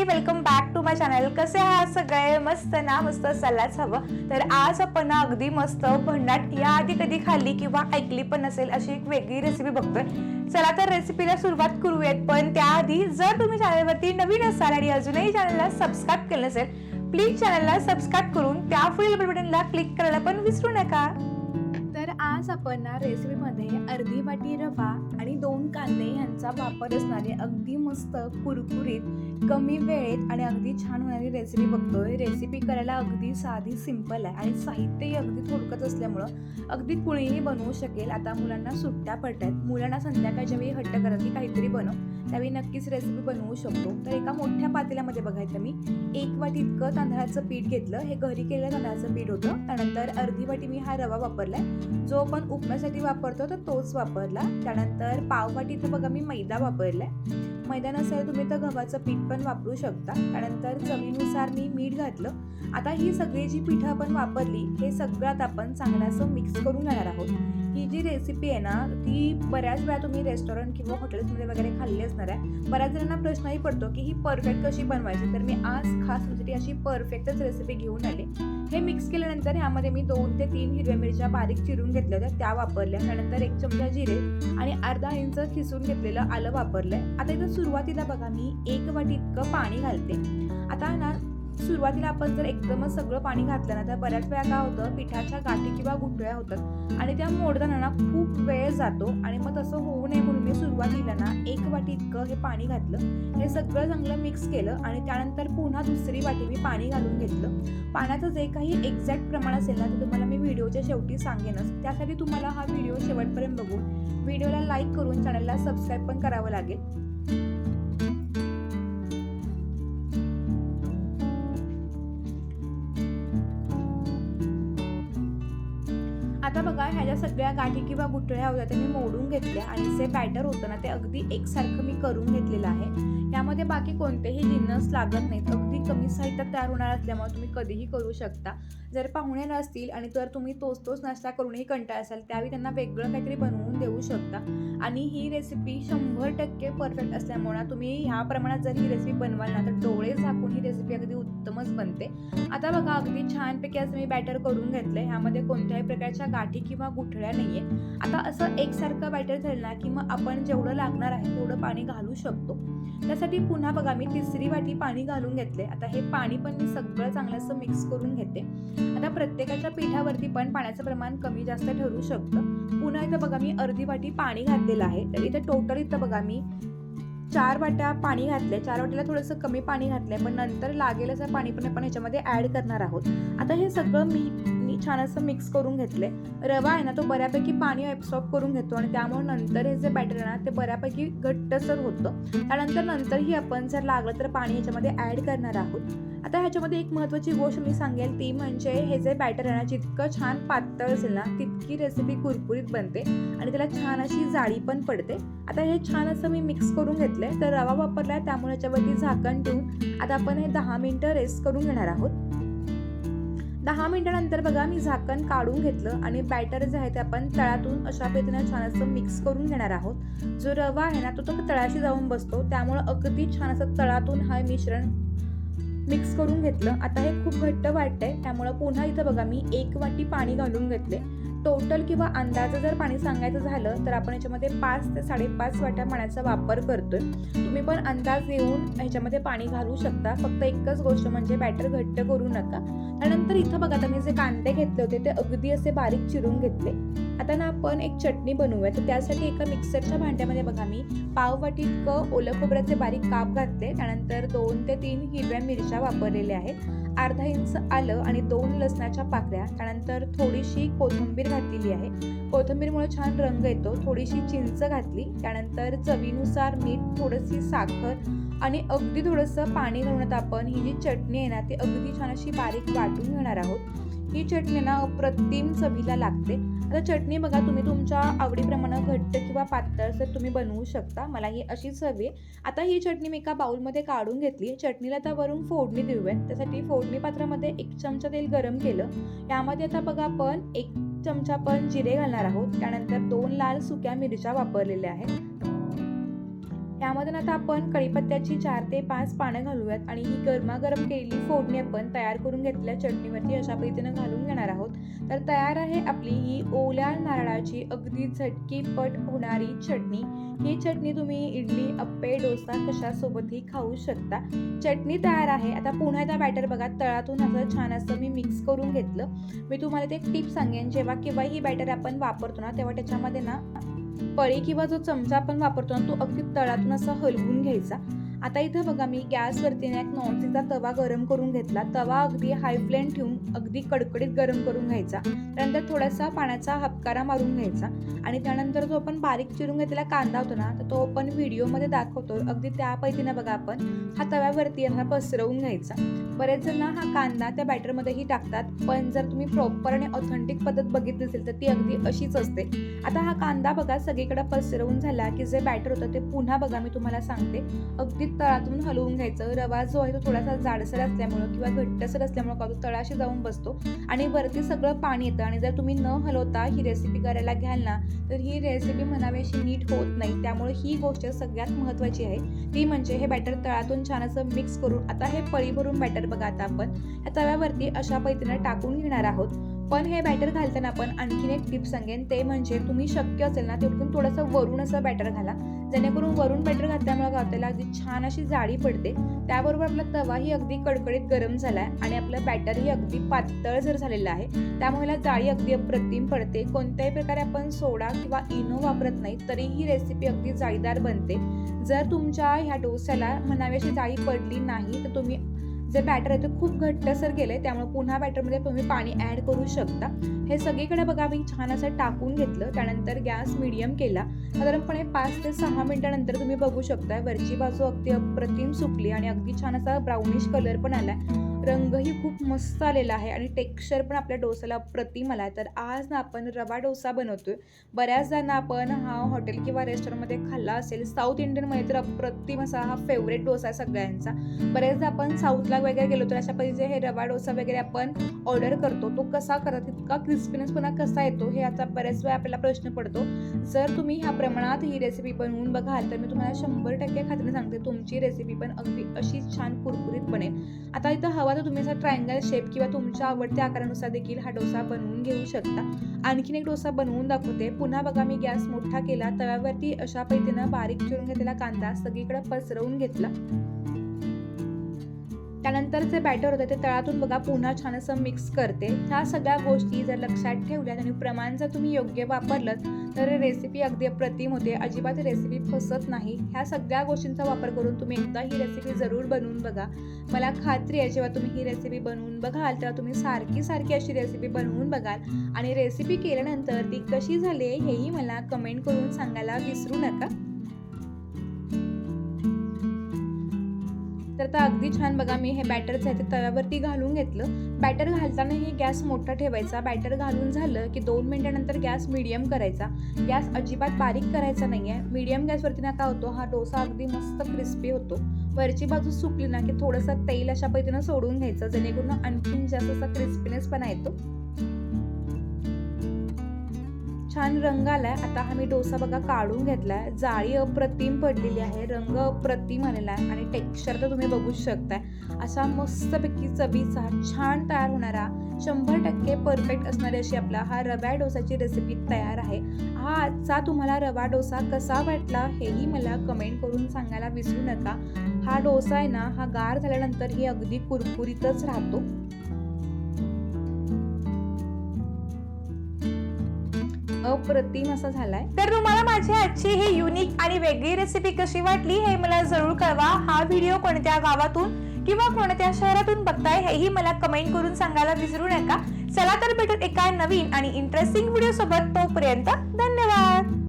मंडळी welcome back to my channel कसे आहात सगळे? मस्त ना मस्त सल्लाच हवं. तर आज आपण ना अगदी मस्त भन्नाट या आधी कधी खाल्ली किंवा ऐकली पण नसेल अशी एक वेगळी रेसिपी बघतोय. चला तर रेसिपीला सुरुवात करूयात. पण त्याआधी जर तुम्ही चॅनलवरती नवीन असाल आणि अजूनही चॅनलला सबस्क्राईब केलं नसेल प्लीज चॅनलला सबस्क्राईब करून त्या पुढील बटनला क्लिक करायला पण विसरू नका. तर आज आपण ना रेसिपीमध्ये अर्धी वाटी रवा आणि दोन कांदे यांचा वापर असणारे अगदी मस्त कुरकुरीत कमी वेळेत आणि अगदी छान होणारी रेसिपी बघतोय. रेसिपी करायला अगदी साधी सिंपल आहे. आणि साहित्यही अगदी थोडकत असल्यामुळं अगदी कुणीही बनवू शकेल. आता मुलांना सुट्ट्या पडतात मुलांना संध्याकाळच्या वेळी हट्ट करत की काहीतरी बनव. त्यावेळी नक्कीच रेसिपी बनवू शकतो. तर एका मोठ्या पातेल्यामध्ये बघायचं मी. एक वाटी इतकं तांदळाचं पीठ घेतलं. हे घरी केलेलं तांदळाचं पीठ होतं. त्यानंतर अर्धी वाटी मी हा रवा वापरलाय. जो आपण उपम्यासाठी वापरतो तर तोच वापरला. त्यानंतर पाव वाटी इथं बघा मी मैदा वापरलाय. मैदा नसेल तुम्ही तर गव्हाचं पीठ पण वापरू शकता. त्यानंतर चवीनुसार मी मीठ घातलं. आता ही सगळी जी पिठं आपण वापरली हे सगळ्यात आपण चांगलं असं मिक्स करून घेणार आहोत. ही जी रेसिपी आहे ना ती बऱ्याच वेळा तुम्ही रेस्टॉरंट किंवा हॉटेल्समध्ये वगैरे खाल्ली असणार आहे. बऱ्याच जणांना प्रश्नही पडतो की ही परफेक्ट कशी बनवायची? तर मी आज खास तुमच्यासाठी अशी परफेक्टच रेसिपी घेऊन आले. हे मिक्स केल्यानंतर ह्यामध्ये मी दोन ते तीन हिरव्या मिरच्या बारीक चिरून घेतल्या होत्या. त्या वापरल्या. त्यानंतर एक चमचा जिरे आणि अर्धा इंच खिसून घेतलेलं आलं वापरलंय. आता इथं सुरुवातीला बघा मी एक वाटी इतकं पाणी घालते. आता ना सुरुवातीला आपण जर एकदमच सगळं पाणी घातलं ना तर बऱ्याच वेळा काय होतं पिठाच्या गाठी किंवा गुठळ्या होतात. आणि त्या मोडताना ना खूप वेळ जातो आणि मग तसं होऊ नये म्हणून मी सुरुवातीला ना एक वाटी इतकं हे पाणी घातलं. हे सगळं चांगलं मिक्स केलं आणि त्यानंतर पुन्हा दुसरी वाटी मी पाणी घालून घेतलं. पाण्याचं जे काही एक्झॅक्ट प्रमाण असेल ना ते तुम्हाला मी व्हिडिओच्या शेवटी सांगेनच. त्यासाठी तुम्हाला हा व्हिडिओ शेवटपर्यंत बघून व्हिडिओला लाईक करून चॅनलला सबस्क्राईब पण करावं लागेल. आता बघा ह्याच्या सगळ्या गाठी किंवा गुठळ्या होत्या त्या मी मोडून घेतल्या आणि जे बॅटर होतं ना ते अगदी एकसारखं मी करून घेतलेलं आहे. यामध्ये बाकी कोणतेही जिन्नस लागत नाहीत. अगदी कमी साहित्यात तयार होणार असल्यामुळे तुम्ही कधीही करू शकता. जर पाहुणे नसतील आणि तर तुम्ही तोच तोच नाश्ता करूनही कंटाळ असाल त्यावेळी त्यांना वेगळं काहीतरी बनवून देऊ शकता. आणि ही रेसिपी शंभर टक्के परफेक्ट असल्यामुळे तुम्ही ह्या प्रमाणात जर ही रेसिपी बनवाल ना तर डोळे झाकून ही रेसिपी अगदी उत्तमच बनते. आता बघा अगदी छानपैकी असं मी बॅटर करून घेतलं ह्यामध्ये कोणत्याही प्रकारच्या गाठी किंवा गुठळ्या नाहीये. आता असं एकसारखं बॅटर झालं ना की मग आपण जेवढं लागणार आहे तेवढं पाणी घालू शकतो. त्यासाठी पुन्हा बघा मी तिसरी वाटी पाणी घालून घेतले आता हे पाणी पण मी सगळं चांगलं असं मिक्स करून घेते. आता प्रत्येकाच्या पिठावरती पण पाण्याचं प्रमाण कमी जास्त ठरू शकतं. पुन्हा इथं बघा मी अर्धी वाटी पाणी घातलेलं आहे. तर इथं टोटल इथं बघा मी चार वाट्या पाणी घातले चार वाट्याला थोडंसं कमी पाणी घातलंय. पण नंतर लागेल असं पाणी पण आपण ह्याच्यामध्ये ऍड करणार आहोत. आता हे सगळं मी मी छान असं मिक्स करून घेतले रवा आहे ना तो बऱ्यापैकी पाणी ॲब्सॉर्ब करून घेतो आणि त्यामुळे नंतर हे जे बॅटर आहे ना ते बऱ्यापैकी घट्टसर होतं. त्यानंतर नंतरही आपण जर लागलं तर पाणी ह्याच्यामध्ये ॲड करणार आहोत. आता ह्याच्यामध्ये एक महत्त्वाची गोष्ट मी सांगेल ती म्हणजे हे जे बॅटर आहे ना जितकं छान पातळ असेल ना तितकी रेसिपी कुरकुरीत बनते आणि त्याला छान अशी जाळी पण पडते. आता हे छान असं मी मिक्स करून घेतलं आहे तर रवा वापरला आहे त्यामुळे ह्याच्यावरती झाकण ठेवून आता आपण हे दहा मिनटं रेस्ट करून घेणार आहोत. दहा मिनिटानंतर बघा मी झाकण काढून घेतलं आणि बॅटर जे आहे ते आपण तळातून अशा पद्धतीनं छान असं मिक्स करून घेणार आहोत. जो रवा आहे ना तो तो तळाशी जाऊन बसतो. त्यामुळं अगदी छान असं तळातून हा मिश्रण मिक्स करून घेतलं. आता हे खूप घट्ट वाटतंय. त्यामुळं पुन्हा इथं बघा मी एक वाटी पाणी घालून घेतले. टोटल किंवा अंदाज जर पाणी सांगायचं झालं तर आपण याच्यामध्ये पाच ते साडेपाच वाट्या पाण्याचा वापर करतोय. तुम्ही पण अंदाज येऊन ह्याच्यामध्ये पाणी घालू शकता. फक्त एकच गोष्ट म्हणजे बॅटर घट्ट करू नका. त्यानंतर इथं बघा आता मी जे कांदे घेतले होते ते अगदी असे बारीक चिरून घेतले. आता ना आपण एक चटणी बनवूया. तर त्यासाठी एका मिक्सरच्या भांड्यामध्ये बघा मी पाव वाटी इतकं ओलं खोबऱ्याचे बारीक काप घातले. त्यानंतर दोन ते तीन हिरव्या मिरच्या वापरलेल्या आहेत. अर्धा इंच आलं आणि दोन लसणाच्या पाकळ्या. त्यानंतर थोडीशी कोथिंबीर घातलेली आहे. कोथिंबीरमुळे छान रंग येतो. थोडीशी चिंच घातली. त्यानंतर चवीनुसार मीठ थोडीशी साखर आणि अगदी थोडंसं पाणी घालून आपण ही जी चटणी आहे ना ती अगदी छान अशी बारीक वाटून घेणार आहोत. ही चटणी ना अप्रतिम चवीला लागते. आता चटणी बघा तुम्ही तुमच्या आवडीप्रमाणे घट्ट किंवा पातळ तर तुम्ही बनवू शकता. मला ही अशीच हवी आहे. आता ही चटणी मी एका बाऊलमध्ये काढून घेतली. चटणीला आता वरून फोडणी देऊयात. त्यासाठी फोडणी पात्रामध्ये एक चमचा तेल गरम केलं. यामध्ये आता बघा आपण एक चमचा पण जिरे घालणार आहोत. त्यानंतर दोन लाल सुक्या मिरच्या वापरलेल्या आहेत. यामध्ये आता आपण कढीपत्त्याची चार ते पाच पानं घालूयात आणि ही गरमागरम केलेली फोडणी आपण तयार करून घेतलेल्या चटणीवरती अशा पद्धतीनं घालून घेणार आहोत. तर तयार आहे आपली ही ओल्या नारळाची अगदी झटकी पट होणारी चटणी. ही चटणी तुम्ही इडली अप्पे डोसा कशासोबतही खाऊ शकता. चटणी तयार आहे. आता पुन्हा एकदा बॅटर बघा तळातून असं छान असं मी मिक्स करून घेतलं. मी तुम्हाला ते एक टिप सांगेन जेव्हा केव्हा ही बॅटर आपण वापरतो ना तेव्हा त्याच्यामध्ये ना पळी किंवा जो चमचा आपण वापरतो ना तो अगदी तळातून असा हलवून घ्यायचा. आता इथं बघा मी गॅसवरती ना एक नॉनस्टिकचा तवा गरम करून घेतला. तवा अगदी हाय फ्लेम ठेवून अगदी कडकडीत गरम करून घ्यायचा. त्यानंतर थोडासा पाण्याचा हपकारा मारून घ्यायचा. आणि त्यानंतर जो आपण बारीक चिरून घेतलेला कांदा होतो ना तर तो आपण व्हिडिओमध्ये दाखवतो. अगदी त्या बघा आपण हा तव्यावरती यांना पसरवून घ्यायचा. बरेच जण हा कांदा त्या बॅटरमध्येही टाकतात. पण जर तुम्ही प्रॉपर आणि ऑथेंटिक पद्धत बघितली असेल तर ती अगदी अशीच असते. आता हा कांदा बघा सगळीकडे पसरवून झाला की जे बॅटर होतं ते पुन्हा बघा मी तुम्हाला सांगते. अगदी तळातून हलवून घ्यायचं. रवा जो आहे तो थोडासा जाडसर असल्यामुळं किंवा घट्टसर असल्यामुळं का तो तळाशी जाऊन बसतो. आणि वरती सगळं पाणी येतं आणि जर तुम्ही न हलवता ही रेसिपी करायला घ्याल ना तर ही रेसिपी म्हणावी अशी नीट होत नाही. त्यामुळे ही गोष्ट सगळ्यात महत्त्वाची आहे. ती म्हणजे हे बॅटर तळातून छान असं मिक्स करून आता हे पळी भरून बॅटर बघा आता आपण. ह्या तव्यावरती अशा पद्धतीनं टाकून घेणार आहोत. पण हे बॅटर घालताना आपण आणखीन एक टिप सांगेन. ते म्हणजे तुम्ही शक्य असेल ना तिथून थोडंसं वरून असं बॅटर घाला. जेणेकरून वरून बॅटर घातल्यामुळे गावताला अगदी छान अशी जाळी पडते. त्याबरोबर आपला तवाही अगदी कडकडीत गरम झाला आहे आणि आपलं बॅटरही अगदी पातळ जर झालेलं आहे त्यामुळे जाळी अगदी अप्रतिम पडते. कोणत्याही प्रकारे आपण सोडा किंवा इनो वापरत नाही तरी ही रेसिपी अगदी जाळीदार बनते. जर तुमच्या ह्या डोस्याला म्हणावी जाळी पडली नाही तर तुम्ही जे बॅटर आहे ते खूप घट्टसर गेले त्यामुळे पुन्हा बॅटरमध्ये तुम्ही पाणी ॲड करू शकता. हे सगळीकडे बघा मी छान असं टाकून घेतलं. त्यानंतर गॅस मिडियम केला. साधारणपणे पाच ते सहा मिनिटानंतर तुम्ही बघू शकता वरची बाजू अगदी अप्रतिम सुकली आणि अगदी छान असा ब्राउनिश कलर पण आलाय. रंगही खूप मस्त आलेला आहे आणि टेक्स्चर पण आपल्या डोसाला अप्रतिम आला आहे. तर आज ना आपण रवा डोसा बनवतोय. बऱ्याचदा ना आपण हा हॉटेल किंवा रेस्टॉरंटमध्ये खाल्ला असेल साऊथ इंडियनमध्ये तर अप्रतिम असा हा फेवरेट डोसा आहे सगळ्यांचा. बऱ्याचदा आपण साऊथला वगैरे गेलो तर अशा पद्धतीचे हे रवा डोसा वगैरे आपण ऑर्डर करतो. तो कसा करत इतका क्रिस्पीनेसपणा कसा येतो हे आता बऱ्याच वेळा आपल्याला प्रश्न पडतो. जर तुम्ही ह्या प्रमाणात ही रेसिपी बनवून बघाल तर मी तुम्हाला शंभर टक्के खात्रीने सांगते तुमची रेसिपी पण अगदी अशीच छान कुरकुरीत बनेल आता इथं हवा तर तुम्ही असा ट्रायंगल शेप किंवा तुमच्या आवडत्या आकारानुसार देखील हा डोसा बनवून घेऊ शकता. आणखीन एक डोसा बनवून दाखवते. पुन्हा बघा मी गॅस मोठा केला. तव्यावरती अशा पद्धतीनं बारीक चिरून घेतलेला कांदा सगळीकडे पसरवून घेतला. त्यानंतर जे बॅटर होतं ते तळातून बघा पुन्हा छान असं मिक्स करते. ह्या सगळ्या गोष्टी जर लक्षात ठेवल्या आणि प्रमाण जर तुम्ही योग्य वापरलं तर रेसिपी अगदी अप्रतिम होते. अजिबात रेसिपी फसत नाही. ह्या सगळ्या गोष्टींचा वापर करून तुम्ही एकदा ही रेसिपी जरूर बनवून बघा. मला खात्री आहे जेव्हा तुम्ही ही रेसिपी बनवून बघाल तेव्हा तुम्ही सारखी सारखी अशी रेसिपी बनवून बघाल. आणि रेसिपी केल्यानंतर ती कशी झाली हेही मला कमेंट करून सांगायला विसरू नका. तर आता अगदी छान बघा मी हे बॅटरचं आहे ते तव्यावरती घालून घेतलं. बॅटर घालतानाही गॅस मोठा ठेवायचा. बॅटर घालून झालं की दोन मिनिटानंतर गॅस मिडियम करायचा. गॅस अजिबात बारीक करायचा नाही आहे मिडियम गॅसवरती ना काय होतो? हा डोसा अगदी मस्त क्रिस्पी होतो. वरची बाजू सुकली ना की थोडंसं तेल अशा पद्धतीनं सोडून घ्यायचं. जेणेकरून आणखीन जास्त असा क्रिस्पीनेस पण येतो छान रंग आलाय. आता हा मी डोसा बघा काढून घेतलाय. जाळी अप्रतिम पडलेली आहे. रंग अप्रतिम आलेला आहे. आणि टेक्स्चर तर तुम्ही बघू शकताय. असा मस्तपैकी चवीचा छान तयार होणारा शंभर टक्के परफेक्ट असणारी अशी आपला हा रव्या डोसाची रेसिपी तयार आहे. हा आजचा तुम्हाला रवा डोसा कसा वाटला हेही मला कमेंट करून सांगायला विसरू नका. हा डोसा आहे ना हा गार झाल्यानंतर ही अगदी कुरकुरीतच राहतो. अप्रतिम असा झालाय. तर तुम्हाला माझी आजची ही युनिक आणि वेगळी रेसिपी कशी वाटली हे मला जरूर कळवा. हा व्हिडिओ कोणत्या गावातून किंवा कोणत्या शहरातून बघताय हेही मला कमेंट करून सांगायला विसरू नका. चला तर भेटून एका नवीन आणि इंटरेस्टिंग व्हिडिओ सोबत. तोपर्यंत धन्यवाद.